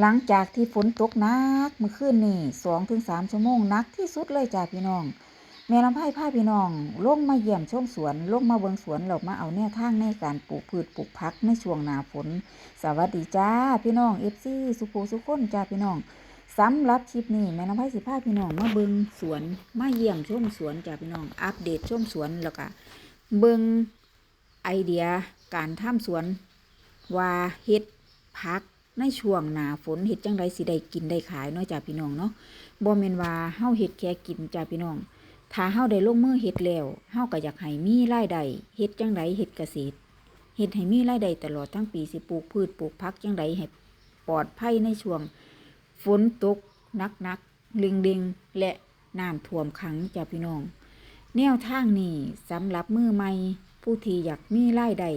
หลังจากที่ฝนตกหนักเมื่อคืนนี่สองถึงสามชั่วโมงนักที่สุดเลยจ้าพี่น้อง แม่ลำไผ่พาพี่น้องลงมาเยี่ยมชมสวนลงมาเบิงสวนเรามาเอาแนวทางในการปลูกพืชปลูกผักในช่วงหน้าฝน สวัสดีจ้าพี่น้องเอฟซีสุภูสุคนจ้าพี่น้องสำหรับคลิปนี้แม่ลำไผ่สิพาพี่น้องมาเบิงสวนมาเยี่ยมชมสวนจ้าพี่น้อง อัปเดตชมสวนแล้วก็เบิงไอเดียการทำสวนว่าเฮ็ดผัก ในช่วงหนาฝนเฮ็ดจังไดสิได้กินได้ขายเนาะจ้าพี่น้องเนาะบ่แม่นว่าเฮาเฮ็ดแค่กินจ้าพี่น้อง ถ้าเฮาได้ลงมือเฮ็ดแล้วเฮาก็อยากให้มีรายได้เฮ็ดจังไดเฮ็ดเกษตรเฮ็ดให้มีรายได้ตลอดทั้งปีสิปลูกพืชปลูกผักจังไดให้ปลอดภัยในช่วง ฝนตกหนักๆลิงๆและน้ำท่วมขังจ้าพี่น้อง แนวทางนี้สำหรับมือใหม่ผู้ที่อยากมีรายได้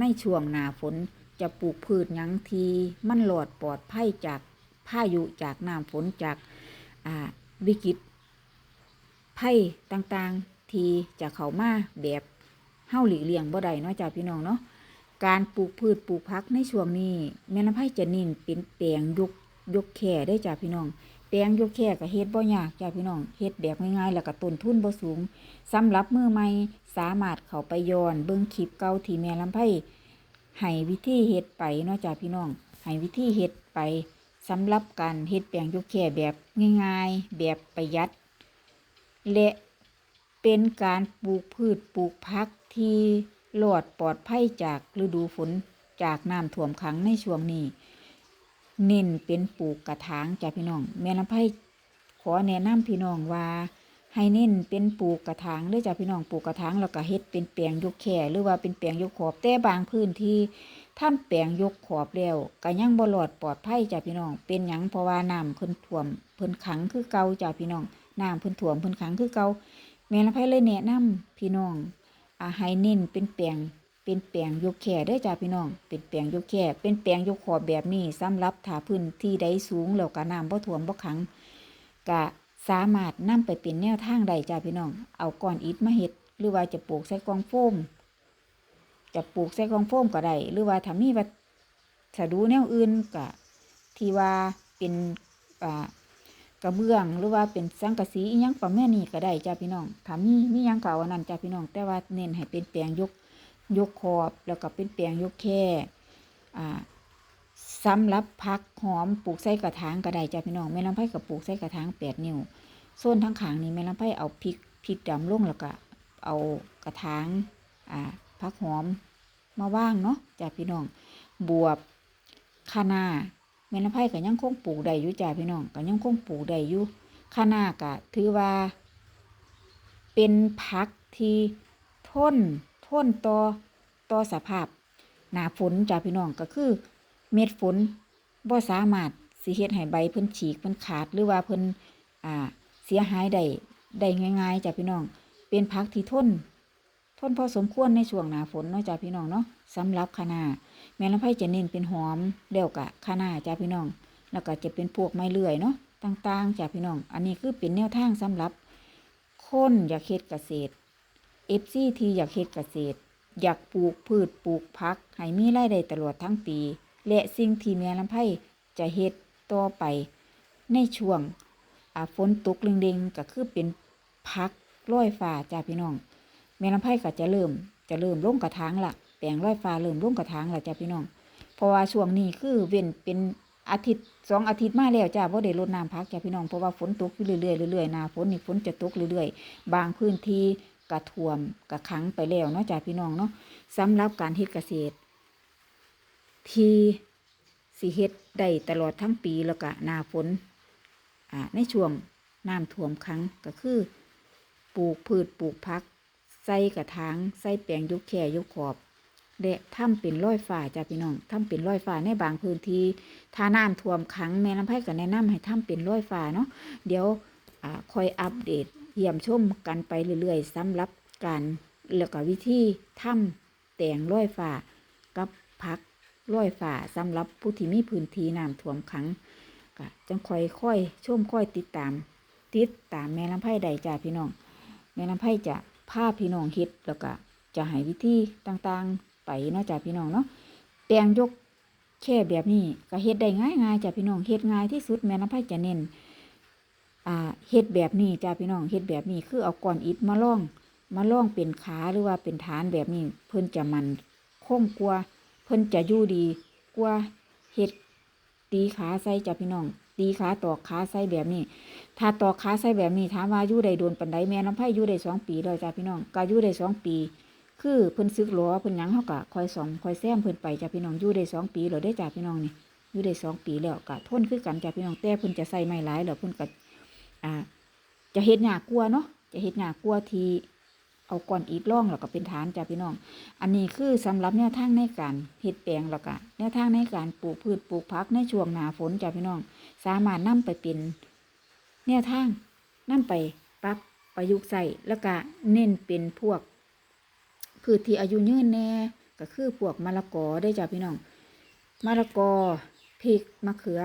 ในช่วงหนาฝน จะปลูกพืชหยังทีมันหลอดปลอดภัยจากพายุจากน้ำฝนจากวิกฤตไผ่ต่างๆ ที่จะเข้ามาแบบเฮาหลีเลี่ยงบ่ได้เนาะจ้าพี่น้องเนาะการปลูกพืชปลูกผักในช่วงนี้ แม่น้ำไผ่จะเน้นเป็นแปลงยกยกแค่ได้จ้าพี่น้อง แปลงยกแค่ก็เฮ็ดบ่ยากจ้าพี่น้องเฮ็ดแบบง่ายๆแล้วก็ต้นทุนบ่สูงสำหรับมือใหม่สามารถเข้าไปย้อนเบิ่งคลิปเก่าที่แม่ลำไผ่ ให้วิธีเฮ็ดไปเนาะจ้าพี่น้องให้วิธีเฮ็ดไปสำหรับการเฮ็ดแปลงยกแค่แบบง่ายๆ แบบประหยัด และเป็นการปลูกพืชปลูกพักที่หลอดปลอดภัยจากฤดูฝนจากน้ำท่วมขังในช่วงนี้ เน้นเป็นปลูกกระถางจ้ะพี่น้องแม่น้ำไผ่ขอแนะนำพี่น้องว่า ให้เน้นเป็นปลูกกระถางเด้อจ้ะพี่น้องปลูกกระถางแล้วก็เฮ็ดเป็นแปลงยกแค่หรือว่าเป็นแปลงยกขอบแต่บางพื้นที่ทำแปลงยกขอบแล้วก็ยังบ่หลอดปลอดภัยจ้ะพี่น้อง เป็นหยังเพราะว่าน้ำเพิ่นท่วมเพิ่นขังคือเก่าจ้ะพี่น้องน้ำเพิ่นถ่วมเพิ่นขังคือเก่าแม่ละไผเลยแนะนำพี่น้องอาให้เน้นเป็นแปลงเป็นแปลงยกแค่เด้จ้าพี่น้อง เป็นแปลงยกแค่เป็นแปลงยกขอบแบบนี้สำหรับถาพื้นที่ใดสูงแล้วก็น้ำบ่ท่วมบ่ขังก็ สามารถนำไปเป็นแนวทางใดจ้าพี่น้อง เอาก้อนอิฐมาเฮ็ดหรือว่าจะปลูกใส่กองโฟม จะปลูกใส่กองโฟมก็ได้หรือว่าถ้ามีวัสดุแนวอื่นก็ที่ว่าเป็นกระเบื้องหรือว่าเป็นสังกะสีอิหยังประมาณนี้ก็ได้จ้าพี่น้องถ้ามีมีหยังก็เอาอันนั้นจ้าพี่น้อง แต่ว่าเน้นให้เป็นแปลงยกยกขอบแล้วก็เป็นแปลงยกแค่อ่า สำหรับพักหอมปลูกใส่กระถางก็ไดจ้าพี่น้องแม่ลำไผ่กับปลูกใส่กระถางแปดนิ้วส่วนทั้งขางนี้แม่ลำไผ่เอาพริกพริกดำลงแล้วก็เอากระถางอ่าพักหอมมาว่างเนาะจ้าพี่น้องบวบคะน้าแม่ลำไผ่ก็ยังคงปลูกได้อยู่จ้าพี่น้องก็ยังคงปลูกได้อยู่ข้าน้าก็ถือว่า เป็นผักที่ทนทนต่อต่อสภาพหนาฝนจ้าพี่น้องก็คือ เม็ดฝนบ่สามารถสิเฮ็ดให้ใบเพิ่นฉีกเพิ่นขาดหรือว่าเพิ่นอ่าเสียหายได้ได้ง่ายๆจ้าพี่น้อง เป็นผักที่ทนทนพอสมควรในช่วงหนาฝนเนาะจ้าพี่น้องเนาะสำหรับคะน้าแม่ลำไผ่จะเน้นเป็นหอมแล้วกะข้านาจ้าพี่น้อง แล้วก็จะเป็นพวกไม้เลื่อยเนาะต่างๆจ้าพี่น้อง อันนี้คือเป็นแนวทางสำหรับ คนอยากเฮ็ดเกษตรเอฟซีที่อยากเฮ็ดเกษตร อยากปลูกพืชปลูกผักให้มีรายได้ตลอดทั้งปี และสิ่งที่แม่ลำไผ่จะเฮ็ดต่อไป ในช่วงฝนตกเล็งๆก็คือเป็นพักร้อยฟ้าจ้าพี่น้อง แม่ลำไผ่ก็จะเริ่มจะเริ่มลงกระถางละแปลงร้อยฟ้าเริ่มลงกระถางละจ้าพี่น้อง เพราะว่าช่วงนี้คือเว้นเป็นอาทิตย์สองอาทิตย์มาแล้วจ้าเพ่ได้รดน้ำพักจ้าพี่น้องเพราะว่าฝนตกอยู่เรื่อยๆเรื่อยๆนาฝนนี่ฝนจะตกเรื่อยๆ บางพื้นที่กระท่วมกระขังไปแล้วเนาะจ้าพี่น้องเนาะสำหรับการเฮ็ดเกษตร ที่สิเฮ็ดได้ตลอดทั้งปีแล้วก็หนาฝนในช่วงน้ำท่วมขังก็คือ ปลูกพืชปลูกผัก ใส่กระถางใส่แปลงยุกแค่ยกขอบและทำเป็นร้อยฝ่าจ้าพี่น้องทำเป็นร้อยฝ่าในบางพื้นที่ถ้าน้ำท่วมขังแม่ลำไผ่ก็แนะนำให้ทำเป็นร้อยฝ่าเนาะเดี๋ยวอคอยอัปเดตเยี่ยมชมกันไปเรื่อยๆสำหรับการแล้วก็วิธีทำแต่งร้อยฝ่ากับพัก ร้อยฝ่าสำหรับผู้ที่มีพื้นที่น้ำท่วมขังก็จังคอยค่อยชมค่อยติดตาม ติดตามแม่ลำไผ่ใดจ้าพี่น้อง แม่ลำไผ่จะพาพี่น้องเฮ็ดแล้วก็จะให้วิธีต่างๆ ไปเนาะจ้าพี่น้องเนาะแปลงยกแค่แบบนี้ก็เฮ็ดได้ง่ายๆจ้ะพี่น้องเฮ็ดง่ายที่สุดแม่น้ำไผ่จะเน้นอ่าเฮ็ดแบบนี้จ้ะพี่น้องเฮ็ดแบบนี้คือเอาก้อนอิฐมาล่องมาล่องเป็นขาหรือว่าเป็นฐานแบบนี้ เพิ่นจะมันคงกว่า เพิ่นจะอยู่ดีกว่าเฮ็ดตีขาใส่จ้ะพี่น้อง ตีขาตอกขาใส่แบบนี้ ถ้าตอกขาใส่แบบนี้ถามว่าอยู่ได้โดนปานใดแม่น้ำไผอยู่ได้สองปีแล้วจ้ะพี่น้องก็อยู่ได้สองปี คือเพิ่นซึกหลอเพิ่นยังเฮาก็คอยสอนคอยแซมเพิ่นไปจ้ะพี่น้องอยู่ได้สองปีแล้วได้จ้ะพี่น้องนี่อยู่ได้สองปีแล้วก็ทนคือกันจ้ะพี่น้องแต่เพิ่นจะใส่ไม้หลายแล้วเพิ่นก็อ่า จะเฮ็ดยากกลัวเนาะจะเฮ็ดยากกลัวที เอาก้อนอิฐร่องแล้วก็เป็นฐานจ้ะพี่น้อง อันนี้คือสำหรับแนวทางในการเฮ็ดแปลงแล้วก็แนวทางในการปลูกพืชปลูกผักในช่วงหน้าฝนจ้ะพี่น้อง สามารถนำไปเป็นแนวทางนำไปปรับประยุกต์ใส่แล้วก็เน้นเป็นพวกพืชที่อายุยืนแน่ก็คือพวกมะละกอได้จ้ะพี่น้องมะละกอพริกมะเขือ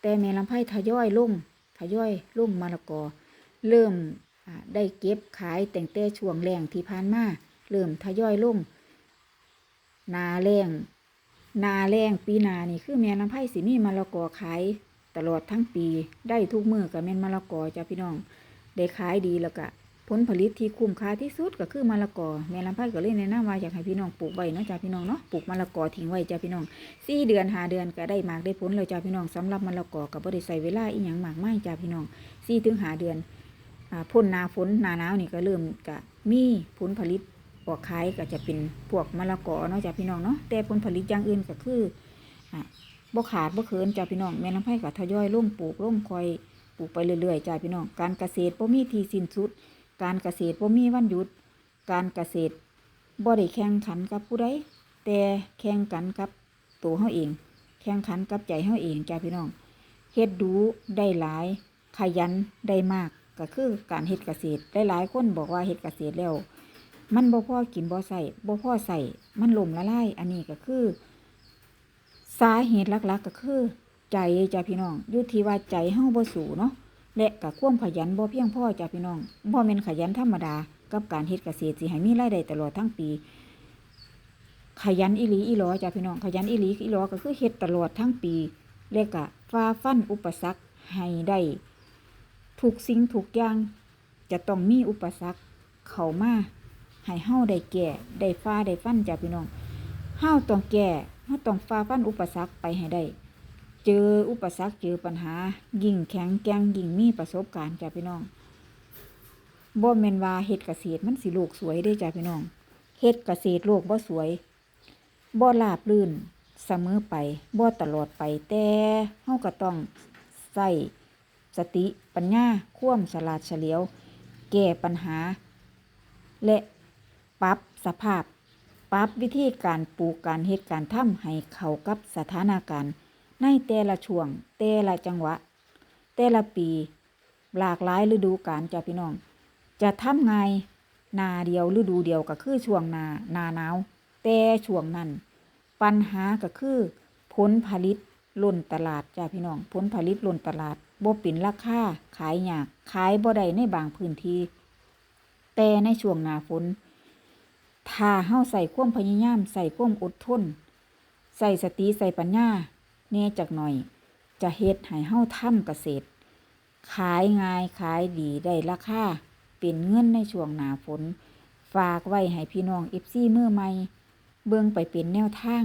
แต่แม่ลำไผ่ทยอยลงทยอยลงมมะละกอ เริ่ม ได้เก็บขายแต่งแต่ช่วงแรงที่ผ่านมาเริ่มทยอยลงนาแรงนาแรงปีนานี่คือแม่ลำไผ่สิมีมะละกอขายตลอดทั้งปีได้ทุกมือกับแม่นมะละกอจ้ะพี่น้อง ได้ขายดีแล้วก็ผลผลิตที่คุ้มค่าที่สุดก็คือมะละกอแม่ลำไผ่ก็เลยแนะนำว่าอยากให้พี่น้องปลูกไว้เนาะจ้าพี่น้องเนาะปลูกมะละกอทิ้งไว้จ้าพี่น้องสี่เดือนหาเดือนก็ได้มากได้ผลเลยจ้าพี่น้องสำหรับมะละกอก็บ่ได้ใส่เวลาอีหยังมากไมายจ้าพี่น้องสี่ถึงหาเดือน พ่นนาฝนนาหนาวนี่ก็เริ่มก็มีผลผลิตออกขายก็จะเป็นพวกมะละกอเนาะจ้าพี่น้องเนาะแต่ผลผลิตอย่างอื่นก็คือบ่ขาดบ่เคินจ้าพี่น้องแม่ลำไผ่ก็ทยอยลงปลูกลงคอยปลูกไปเรื่อยๆจ้าพี่น้องการเกษตรบ่มีที่สิ้นสุด การเกษตรบ่มีวันหยุด การเกษตรบ่ได้แข่งขันกับผู้ใดแต่แข่งกันกับตัวเฮาเอง แข่งขันกับใจเฮาเองจ้าพี่น้องเฮ็ดดูได้หลาย ขยันได้มาก ก็คือการเฮ็ดเกษตรหลายๆคนบอกว่าเฮ็ดเกษตรแล้ว มันบ่พอกินบ่ใส่บ่พอใส่มันล่มละลายอันนี้ก็คือ สาเหตุหลักๆ ก็คือ ใจจ้าพี่น้องอยู่ที่ว่าใจเฮาบ่สู้เนาะและกับความขยันบ่เพียงพอจ้ะพี่น้องบ่แม่นขยันธรรมดากับการเฮ็ดเกษตรสิให้มีรายได้ตลอดทั้งปี ขยันอีหลีอีหลอจ้ะพี่น้องขยันอีหลีอีหลอก็คือเฮ็ดตลอดทั้งปีและก็ฝ่าฟันอุปสรรคให้ได้ ทุกสิ่งทุกอย่าง จะต้องมีอุปสรรคเข้ามาให้เฮาได้แก่ได้ฝ่าได้ฟันจ้ะพี่น้องเฮาต้องแก่เฮาต้องฝ่าฟันอุปสรรคไปให้ได้ เจออุปสรรคเจอปัญหา ยิ่งแข็งแกร่งยิ่งมีประสบการณ์จ้ะพี่น้องบ่แม่นว่าเฮ็ดเกษตรมันสิโลกสวยได้จ้ะพี่น้องเฮ็ดเกษตรโลกบ่สวยบ่ราบรื่นเสมอไปบ่ตลอดไปแต่เฮาก็ต้องใส่สติ ปัญญาความฉลาดเฉลียว แก้ปัญหา และปรับสภาพ ปรับวิธีการปลูกการเฮ็ดการทำให้เข้ากับสถานการณ์ ในแต่ละช่วง แต่ละจังหวะ แต่ละปี หลากหลายฤดูกาลจ้ะพี่น้อง จะทำไงนาเดียวฤดูเดียวก็คือช่วงนานาหนาวแต่ช่วงนั้น ปัญหาก็คือ ผลผลิตล้นตลาดจ้ะพี่น้อง ผลผลิตล้นตลาด บ่เป็นราคาขายยากขายบ่ได้ในบางพื้นที่ แต่ในช่วงหน้าฝนถ้าเฮาใส่ความพยายามใส่ความอดทนใส่สติใส่ปัญญาแน่จักหน่อย จะเฮ็ดให้เฮาทำเกษตร ขายง่ายขายดีได้ราคาเป็นเงินในช่วงหน้าฝน ฝากไว้ให้พี่น้อง FC มือใหม่เบิ่งไปเป็นแนวทาง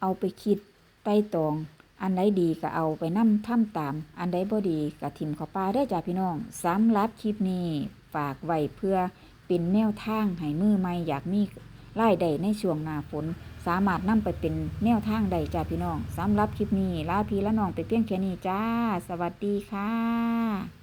เอาไปคิดไต่ตอง อันใดดีก็เอาไปนำทำตาม อันใดบ่ดีก็ทิมเข้าปลาได้จ้าพี่น้องสำหรับคลิปนี้ฝากไว้เพื่อเป็นแนวทางให้มือใหม่อยากมีรายได้ในช่วงหน้าฝน สามารถนำไปเป็นแนวทางใดจ้าพี่น้องสำหรับคลิปนี้ลาพี่ละน้องไปเพียงแค่นี้จ้า สวัสดีค่ะ